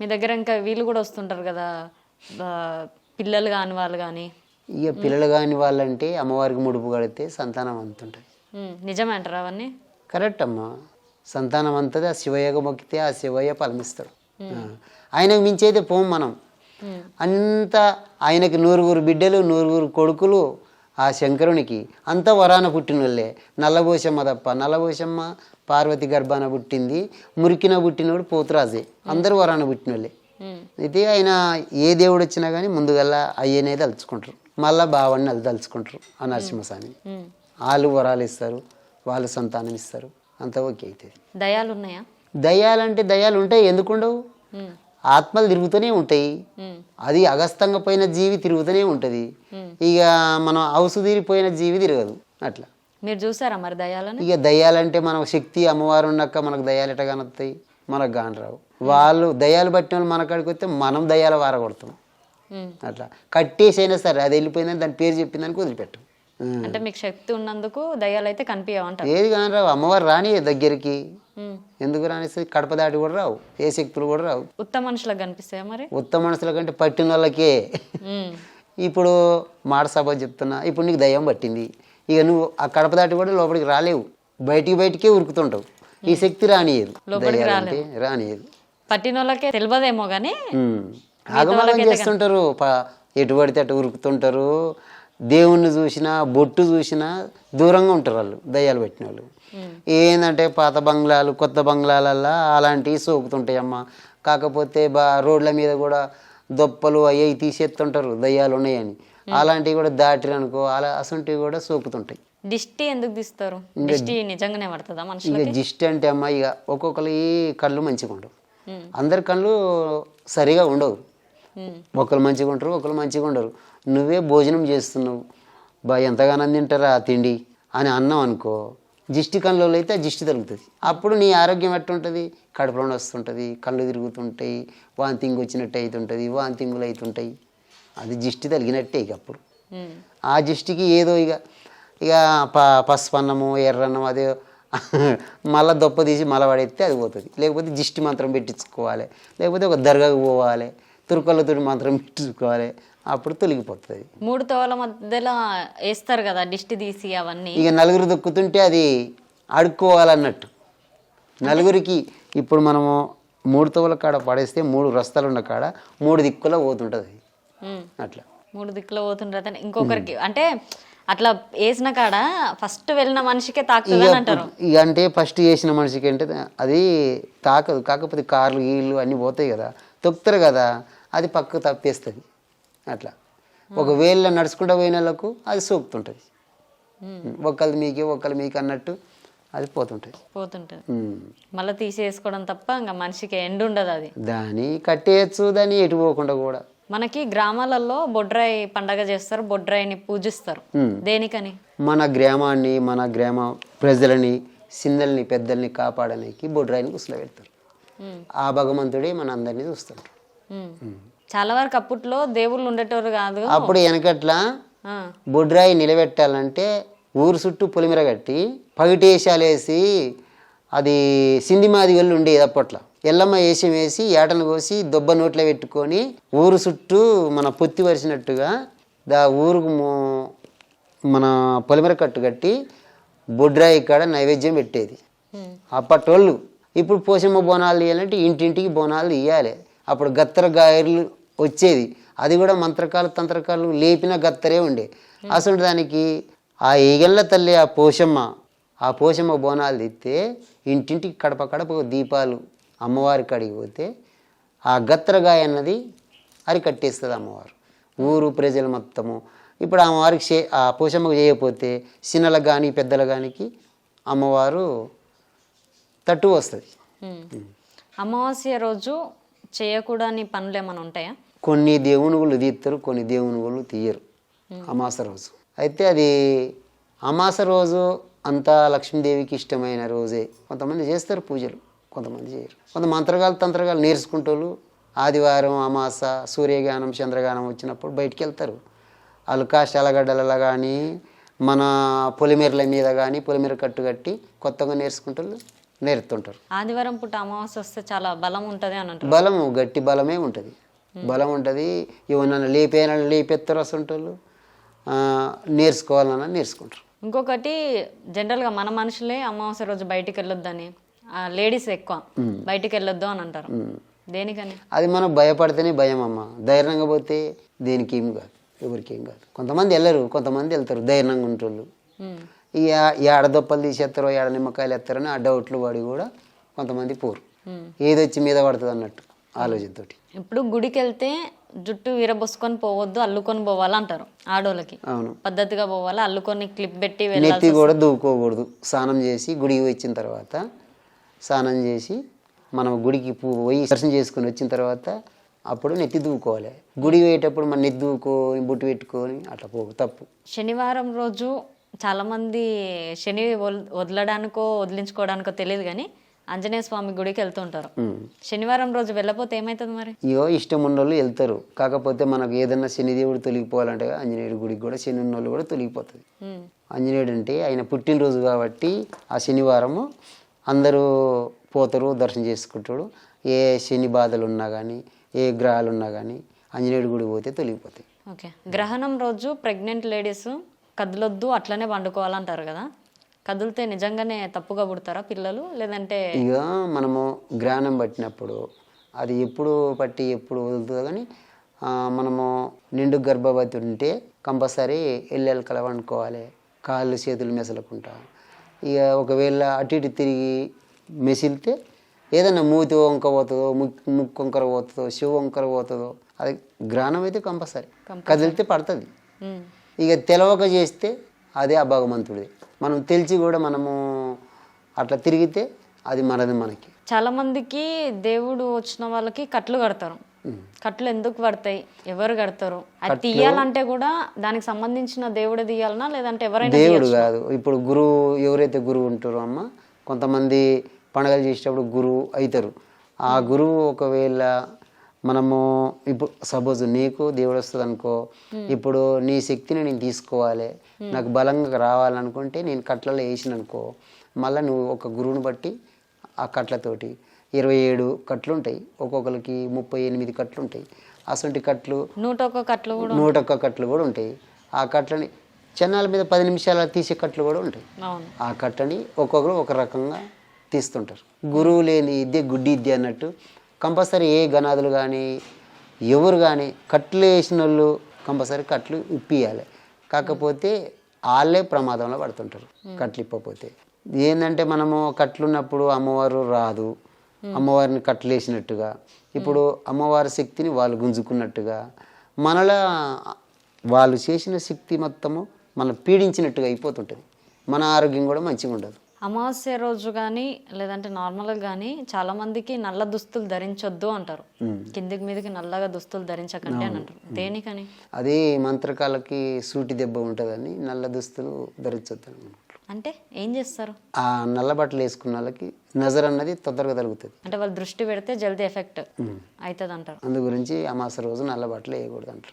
మీ దగ్గర ఇంకా వీళ్ళు కూడా వస్తుంటారు కదా పిల్లలు కాని వాళ్ళు కానీ? ఇక పిల్లలు కాని వాళ్ళంటే అమ్మవారికి ముడుపు కడితే సంతానం అంతుంటుంది నిజమే అంటారా అవన్నీ? కరెక్ట్ అమ్మా. సంతానం అంతది ఆ శివయ్యగా మొక్కితే ఆ శివయ్య ఫలమిస్తాడు. ఆయనకు మించైతే పోం మనం. అంత ఆయనకి నూరుగురు బిడ్డలు నూరుగురు కొడుకులు ఆ శంకరునికి అంతా వరాన పుట్టిన వాళ్ళే నల్లబోసమ్మ తప్ప. నల్లబోసమ్మ పార్వతి గర్భాన పుట్టింది. మురికిన పుట్టినోడు పోతురాజే. అందరూ వరాన పుట్టిన వాళ్ళే ఉమ్, అయితే ఆయన ఏ దేవుడు వచ్చినా కానీ ముందుగల్లా అయ్యనే తలుచుకుంటారు. మళ్ళా బావని వాళ్ళు తలుచుకుంటారు ఆ నరసింహస్వామి. వాళ్ళు వరాలు ఇస్తారు. వాళ్ళు సంతానం ఇస్తారు. అంతా ఓకే అవుతుంది దయాలు ఉన్నాయా దయ్యాలంటే దయ్యాలు ఉంటాయి ఎందుకు ఉండవు ఉమ్, ఆత్మలు తిరుగుతూనే ఉంటాయి. అది అగస్తంగా పోయిన జీవి తిరుగుతూనే ఉంటుంది. ఇక మనం హౌసు తీరిపోయిన జీవి తిరగదు. అట్లా. మీరు చూసారా మరి దయాలని ఇక దయ్యాలంటే మనకు శక్తి అమ్మవారు ఉన్నాక మనకు దయ్యాలు ఎట్లా కనొస్తాయి? మనకు కాని రావు. వాళ్ళు దయ్యాలు పట్టిన వాళ్ళు మన కాడికి వస్తే మనం దయ్యాలు వారగొడతాం. అట్లా. కట్టేసైనా సరే అది వెళ్ళిపోయిందని దాని పేరు చెప్పిందని వదిలిపెట్టాం. అంటే మీకు శక్తి ఉన్నందుకు దయాలు అయితే కనిపించవంటారు ఏది కాని రావు. అమ్మవారు రాని దగ్గరికి. ఎందుకు రానిస్తుంది కడప దాటి కూడా రావు. ఏ శక్తులు కూడా రావు. ఉత్తమ మనుషులకు కనిపిస్తాయా మరి? ఉత్తమ మనుషుల కంటే పట్టిన వాళ్ళకే. ఇప్పుడు మాట సభ చెప్తున్నా ఇప్పుడు నీకు దయ్యం పట్టింది. ఇక నువ్వు ఆ కడప దాటి కూడా లోపలికి రాలేవు. బయటికి బయటికే ఉరుకుతుంటావు. ఈ శక్తి రానియదు రానియదు పట్టిన వాళ్ళకే తెలియదేమో కానీ ఉమ్. ఆగమాగం చేస్తుంటారు. ఎటు పడితే అటు ఉరుకుతుంటారు. దేవుణ్ణి చూసినా బొట్టు చూసినా దూరంగా ఉంటారు వాళ్ళు దయ్యాలు పెట్టిన వాళ్ళు. ఏంటంటే పాత బంగ్లాలు కొత్త బంగ్లాలల్లా అలాంటివి సోకుతుంటాయి అమ్మ. కాకపోతే బా రోడ్ల మీద కూడా దొప్పలు అయ్యి తీసేస్తుంటారు దయ్యాలు ఉన్నాయని. అలాంటివి కూడా దాటిరనుకో అలా అసంటివి కూడా సోకుతుంటాయి. దిష్టి ఎందుకు తీస్తారు? దిష్టి నిజంగానే పడుతుందా ఇక జిస్ట్ అంటే అమ్మ ఇక ఒక్కొక్కరి కళ్ళు మంచిగా ఉండవు. అందరి కళ్ళు సరిగా ఉండవు. ఒకరు మంచిగా ఉంటారు ఒకరు మంచిగా ఉండరు. నువ్వే భోజనం చేస్తున్నావు. బా ఎంతగానో తింటారా ఆ తిండి? అని అన్నాం అనుకో జిష్టి కళ్ళలో అయితే జిష్టి తగ్గుతుంది అప్పుడు నీ ఆరోగ్యం ఎట్టుంటుంది కడుపులో వస్తుంటుంది కళ్ళు తిరుగుతుంటాయి వాంతింగ్ వచ్చినట్టు అవుతుంటుంది వాంతింగులు అవుతుంటాయి అది జిష్టి తగినట్టే ఇక అప్పుడు. ఆ జిష్టికి ఏదో ఇక ఇక ప పసుపు అన్నము ఎర్రన్నం అదే మళ్ళీ దొప్ప తీసి మళ్ళీ పడేస్తే అది పోతుంది. లేకపోతే జిష్టి మంత్రం పెట్టించుకోవాలి. లేకపోతే ఒక దర్గాకు పోవాలి. తురుకలతో మంత్రం పెట్టించుకోవాలి అప్పుడు తొలగిపోతుంది. మూడు తోవల మధ్యలో వేస్తారు కదా దిష్టి తీసి అవన్నీ. ఇక నలుగురు దొక్కుతుంటే అది అడుక్కోవాలన్నట్టు. నలుగురికి ఇప్పుడు మనము మూడు తోవల కాడ పడేస్తే మూడు రస్తాలు ఉన్న కాడ మూడు దిక్కులో పోతుంటుంది. అట్లా. మూడు దిక్కులో పోతుంటారు ఇంకొకరికి అంటే అట్లా వేసిన కాడ ఫస్ట్ వెళ్ళిన మనిషికే తాకుతుంది అంటారు. ఇక అంటే ఫస్ట్ చేసిన మనిషికి అంటే అది తాకదు. కాకపోతే కార్లు గీళ్ళు అన్నీ పోతాయి కదా. తొక్కుతారు కదా అది పక్కకు తప్పేస్తుంది అట్లా. ఒకవేళ నడుచుకుంటూ పోయిన వాళ్ళకు అది సోకుతుంటుంది. ఒకళ్ళది మీకే ఒకళ్ళు మీకు అన్నట్టు అది పోతుంటుంది. పోతుంటది. మళ్ళీ తీసేసుకోవడం తప్ప ఇంకా మనిషికి ఎండు ఉండదు అది. దాన్ని కట్టేయచ్చు దాన్ని ఎటు పోకుండా కూడా. మనకి గ్రామాలలో బొడ్రాయి పండగ చేస్తారు బొడ్రాయిని పూజిస్తారు. దేనికని? మన గ్రామాన్ని మన గ్రామ ప్రజలని చిన్నల్ని పెద్దల్ని కాపాడడానికి బొడ్రాయిని కుసలు పెడతారు ఉమ్, ఆ భగవంతుడే మన అందరినీ చూస్తుంటారు. చాలా వరకు అప్పట్లో దేవుళ్ళు ఉండేటోరు కాదు. అప్పుడు వెనకట్లా బొడ్రాయి నిలబెట్టాలంటే ఊరు చుట్టూ పొలిమిర కట్టి పగిటేసాలు వేసి అది సింధిమాది వాళ్ళు ఉండేది అప్పట్లో. ఎల్లమ్మ వేషం వేసి ఏటను కోసి దొబ్బ నోట్లో పెట్టుకొని ఊరు చుట్టూ మన పొత్తి వరిసినట్టుగా దా ఊరుకు మన పొలిమిర కట్టు కట్టి బొడ్రాయి కాడ నైవేద్యం పెట్టేది. ఉమ్, అప్పటోళ్ళు ఇప్పుడు పోషమ్మ బోనాలు తీయాలంటే ఇంటింటికి బోనాలు తీయాలి అప్పుడు గత్తర గాయలు వచ్చేది. అది కూడా మంత్రకాలు తంత్రకాలు లేపిన గత్తరే ఉండే. అసలు దానికి ఆ ఈగళ్ళ తల్లి ఆ పోషమ్మ ఆ పోషమ్మ బోనాలు తెస్తే ఇంటింటికి కడప కడప దీపాలు అమ్మవారి కాడికి పోతే ఆ గత్తరగాయ అన్నది అరికట్టేస్తుంది అమ్మవారు. ఊరు ప్రజలు మొత్తము. ఇప్పుడు అమ్మవారికి చే ఆ పోషమ్మకు చేయకపోతే చిన్నలకు కానీ పెద్దలు కానికి అమ్మవారు తట్టు వస్తుంది. అమావాస్య రోజు చేయకూడని పనులు ఏమైనా ఉంటాయా? కొన్ని దేవునుగులు తీస్తారు కొన్ని దేవునుగులు తీయరు. అమాస రోజు. అయితే అది అమాస రోజు అంతా లక్ష్మీదేవికి ఇష్టమైన రోజే. కొంతమంది చేస్తారు పూజలు కొంతమంది చేయరు. కొంత మంత్రగాలు తంత్రగాలు నేర్చుకుంటోళ్ళు ఆదివారం అమాస సూర్యగానం చంద్రగానం వచ్చినప్పుడు బయటికి వెళ్తారు వాళ్ళు కాష్టాలగడ్డలలో కానీ మన పొలిమేరల మీద కానీ పొలిమేర కట్టు కట్టి కొత్తగా నేర్చుకుంటారు నేర్తుంటారు ఆదివారం పూట అమావాస్య వస్తే చాలా బలం ఉంటుంది అని అంటారు. బలము గట్టి బలమే ఉంటుంది. బలం ఉంటుంది. ఏమన్నా లేపేయాలని లేపెత్తారు అసంటోళ్ళు. నేర్చుకోవాలన్నా నేర్చుకుంటారు. ఇంకొకటి జనరల్గా మన మనుషులే అమావాస్య రోజు బయటికి వెళ్ళొద్దని. లేడీస్ ఎక్కువ. బయటికి వెళ్ళొద్దు అని అంటారు. దేనికని? అది మనం భయపడితేనే భయం అమ్మ. ధైర్యంగా పోతే దేనికి ఏం కాదు? ఎవరికి ఏం కాదు? కొంతమంది వెళ్ళరు కొంతమంది వెళ్తారు ధైర్యంగా ఉంటోళ్ళు. ఉమ్. ఈ ఏడ దొప్పలు తీసేస్తారో ఏడ నిమ్మకాయలు ఎత్తారని ఆ డౌట్లు పడి కూడా కొంతమంది పోరు. ఉమ్. ఏది వచ్చి మీద పడుతుంది అన్నట్టు ఆలోచనతోటి. ఇప్పుడు గుడికి వెళ్తే జుట్టు విరబోసుకొని పోవద్దు అల్లుకొని పోవాలి అంటారు ఆడోళ్ళకి. అవును. పద్ధతిగా పోవాలి అల్లుకొని క్లిప్ పెట్టి నెత్తి కూడా దూకోకూడదు. స్నానం చేసి గుడికి వచ్చిన తర్వాత స్నానం చేసి మనం గుడికి పోయి దర్శనం చేసుకొని వచ్చిన తర్వాత అప్పుడు నెత్తి దూకోవాలి. గుడికి పోయేటప్పుడు మన నెత్తి దూకొని బుట్టు పెట్టుకొని అట్లా పో తప్పు. శనివారం రోజు చాలా మంది శని వదలడానికో వదిలించుకోవడానికో తెలియదు కానీ ఆంజనేయ స్వామి గుడికి వెళ్తుంటారు. శనివారం రోజు వెళ్ళపోతే ఏమవుతుంది మరి? ఇగో ఇష్టం ఉన్నోళ్ళు వెళ్తారు. కాకపోతే మనకు ఏదన్నా శనిదేవుడు తొలగిపోవాలంటే ఆంజనేయుడి గుడికి కూడా శని ఉన్నోళ్ళు కూడా తొలగిపోతుంది. ఆంజనేయుడు అంటే ఆయన పుట్టినరోజు కాబట్టి ఆ శనివారము అందరూ పోతారు దర్శనం చేసుకుంటాడు. ఏ శని బాధలు ఉన్నా కానీ ఏ గ్రహాలు ఉన్నా కానీ ఆంజనేయుడి గుడికి పోతే తొలగిపోతాయి. ఓకే. గ్రహణం రోజు ప్రెగ్నెంట్ లేడీస్ కదలొద్దు అట్లనే పండుకోవాలంటారు కదా? కదిలితే నిజంగానే తప్పుగా పుడతారా పిల్లలు? లేదంటే ఇక మనము గ్రహణం పట్టినప్పుడు అది ఎప్పుడు పట్టి ఎప్పుడు వదులుతుందో కానీ మనము నిండు గర్భవతి ఉంటే కంపల్సరీ ఎల్లెలకల వండుకోవాలి కాళ్ళు చేతులు మెసలకుంటా ఇక ఒకవేళ అటు ఇటు తిరిగి మెసిలితే ఏదైనా మూతి వంక పోతుందో ముక్కు ముక్కు వంకర పోతుందో శివ వంకర పోతుందో అది గ్రహణం అయితే కంపల్సరీ. కదిలితే పడుతుంది. ఇక తెలవక చేస్తే అదే ఆ భగవంతుడిది. మనం తెలిసి కూడా మనము అట్లా తిరిగితే అది మనది మనకి. చాలా మందికి దేవుడు వచ్చిన వాళ్ళకి కట్లు కడతారు. కట్లు ఎందుకు పడతాయి ఎవరు కడతారు? అది తీయాలంటే కూడా దానికి సంబంధించిన దేవుడే తీయాలనా? లేదంటే ఎవరైనా దేవుడు కాదు. ఇప్పుడు గురువు ఎవరైతే గురువు ఉంటారో అమ్మ కొంతమంది పండగలు చేసేటప్పుడు గురువు అవుతారు. ఆ గురువు ఒకవేళ మనము ఇప్పుడు సపోజ్ నీకు దేవుడు వస్తుంది అనుకో ఇప్పుడు నీ శక్తిని నేను తీసుకోవాలి. నాకు బలంగా రావాలనుకుంటే నేను కట్లలో వేసిన అనుకో మళ్ళీ నువ్వు ఒక గురువుని బట్టి ఆ కట్లతోటి ఇరవై ఏడు కట్లు ఉంటాయి ఒక్కొక్కరికి ముప్పై ఎనిమిది కట్లు ఉంటాయి అసంటి కట్లు నూట ఒక్క కట్లు కూడా నూట ఒక్క కట్లు కూడా ఉంటాయి. ఆ కట్లని చెన్నాల మీద పది నిమిషాల తీసే కట్లు కూడా ఉంటాయి. ఆ కట్టని ఒక్కొక్కరు ఒక రకంగా తీస్తుంటారు. గురువు లేని ఇద్దే గుడ్డి ఇద్దే అన్నట్టు కంపల్సరీ ఏ గనాదులు కానీ ఎవరు కానీ కట్లు వేసిన వాళ్ళు కంపల్సరీ కట్లు ఇప్పియాలి కాకపోతే వాళ్ళే ప్రమాదంలో పడుతుంటారు కట్లు ఇప్పకపోతే. ఏంటంటే మనము కట్లున్నప్పుడు అమ్మవారు రాదు. అమ్మవారిని కట్లు వేసినట్టుగా. ఇప్పుడు అమ్మవారి శక్తిని వాళ్ళు గుంజుకున్నట్టుగా. మనలా వాళ్ళు చేసిన శక్తి మొత్తము మనం పీడించినట్టుగా అయిపోతుంటుంది. మన ఆరోగ్యం కూడా మంచిగా ఉండదు అమావాస్య రోజు కానీ లేదంటే నార్మల్గా కానీ చాలా మందికి నల్ల దుస్తులు ధరించొద్దు అంటారు. కిందికి మీదకి నల్లగా దుస్తులు ధరించకండి అని అంటారు. దేనికని? అదే మంత్రకాలకి సూటి దెబ్బ ఉంటుందని నల్ల దుస్తులు ధరించొద్దు. అంటే ఏం చేస్తారు? ఆ నల్ల బట్టలు వేసుకున్న వాళ్ళకి నజర్ అన్నది తొందరగా తగ్గుతుంది అంటే వాళ్ళు దృష్టి పెడితే జల్దీ ఎఫెక్ట్ అవుతుంది అంటారు అందు గురించి అమాస రోజు నల్ల బట్టలు వేయకూడదు అంటారు